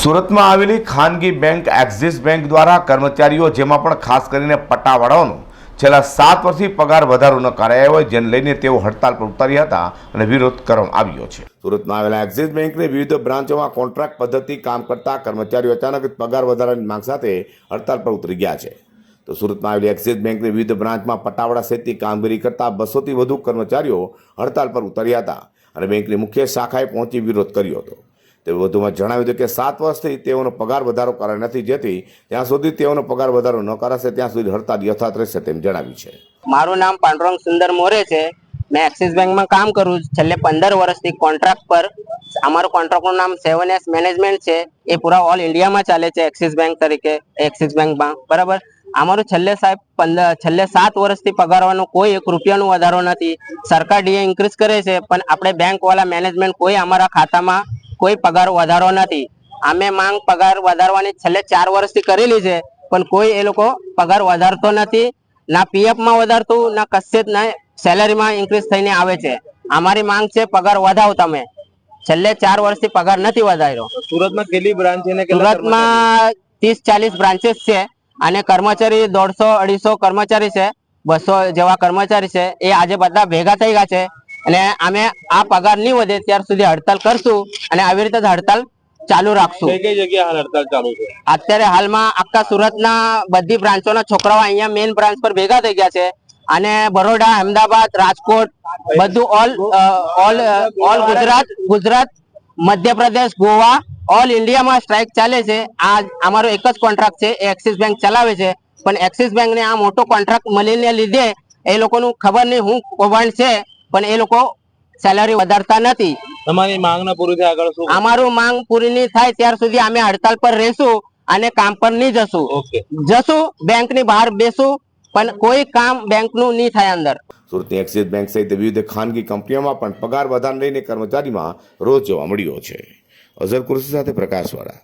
સુરતમાં આવેલી ખાનગી બેંક એક્સિસ બેંક દ્વારા કર્મચારીઓ જેમાં પણ ખાસ કરીને પટ્ટાવાળાઓનો છેલ્લા સાત વર્ષથી પગાર વધારો ન કરાયો હોય, જેને લઈને તેઓ હડતાલ પર ઉતર્યા હતા અને વિરોધ કરવામાં આવ્યો છે. સુરતમાં આવેલા એક્સિસ બેંકની વિવિધ બ્રાન્ચોમાં કોન્ટ્રાક્ટ પદ્ધતિ કામ કરતા કર્મચારીઓ અચાનક પગાર વધારાની માંગ સાથે હડતાલ પર ઉતરી ગયા છે. તો સુરતમાં આવેલી એક્સિસ બેંકની વિવિધ બ્રાન્ચમાં પટાવાળા સહિતની કામગીરી કરતા બસોથી વધુ કર્મચારીઓ હડતાલ પર ઉતર્યા હતા અને બેંકની મુખ્ય શાખાએ પહોંચી વિરોધ કર્યો હતો. તેઓ વધુમાં જણાવ્યું હતું કે સાત વર્ષથી તેઓનો પગાર વધારો કરાયો નથી જેથી ત્યાં સુધી તેઓનો પગાર વધારો ન કરાશે, ત્યાં સુધી હડતાલ યથાર્થ રહેશે તેમ જણાવ્યું છે. મારું નામ પાંડુરંગ સુંદર મોરે છે. મેં એક્સિસ બેંકમાં કામ કરું છેલ્લે પંદર વર્ષથી કોન્ટ્રાક્ટ પર અમારું કોન્ટ્રાક્ટનું નામ સેવન એસ મેનેજમેન્ટ છે. એ પૂરા ઓલ ઇન્ડિયામાં ચાલે છે એક્સિસ બેંક તરીકે, એક્સિસ બેંકમાં. બરાબર? અમારું છેલ્લે સાહેબ પંદર, છેલ્લે સાત વર્ષથી પગારવાનો કોઈ એક રૂપિયાનો વધારો નથી. સરકાર ડીએ ઇન્ક્રીઝ કરે છે, પણ આપણે બેંકવાળા મેનેજમેન્ટ કોઈ અમારા ખાતામાં કોઈ પગાર વધારો નથી. અમે માંગ પગાર વધારવાની છેલ્લે ચાર વર્ષથી કરેલી છે પણ કોઈ એ લોકો પગાર વધારતો નથી. ના પીએફમાં વધારતું ના કશે જ ના સેલેરીમાં ઇન્ક્રીઝ થઈને આવે છે. અમારી માંગ છે પગાર વધાવો તમે. છેલ્લે ચાર વર્ષથી પગાર નથી વધાર્યો. સુરતમાં કેટલી બ્રાન્ચ છે સુરતમાં ત્રીસ ચાલીસ બ્રાન્ચીસ છે અને કર્મચારી દોઢસો અઢીસો કર્મચારી છે બસો જેવા કર્મચારી છે. એ આજે બધા ભેગા થઈ ગયા છે. અને અમે આ પગાર નહીં વધે ત્યાર સુધી હડતાલ કરશું અને આવી રીતે હડતાલ ચાલુ રાખશું. કઈ કઈ જગ્યાએ હાલ હડતાલ ચાલુ છે? અત્યારે હાલમાં આખા સુરતના બધી બ્રાન્ચોના છોકરાઓ અહીંયા મેઇન બ્રાન્ચ પર ભેગા થઈ ગયા છે. અને બરોડા અમદાવાદ રાજકોટ બધું all all all Gujarat Gujarat Madhya Pradesh Goa all ઇન્ડિયામાં સ્ટ્રાઇક ચાલે છે. આ અમારો એક જ કોન્ટ્રાક્ટ છે એ એક્સિસ બેંક ચલાવે છે. પણ એક્સિસ બેંકને આ મોટો કોન્ટ્રાક્ટ મળીને લીધે એ લોકોનું ખબર નહીં હું કૌભાંડ છે. પણ એ લોકો સેલરી વધારતા નથી. તમારી માંગ ના પૂરી થાય આગળ શું? અમારું માંગ પૂરી નહીં થાય ત્યાર સુધી અમે હડતાલ પર રહેશું અને કામ પર નહીં જશું. ઓકે. જશું બેંકની બહાર બેસું પણ કોઈ કામ બેંકનું નહીં થાય અંદર. સુરતની એક્સિસ બેંક સહિત વિવિધ ખાનગી કંપનીઓમાં પણ પગાર વધારા લઈને કર્મચારીમાં રોજ જોવા મળ્યો છે. અઝર કુર્સી સાથે પ્રકાશવાળા.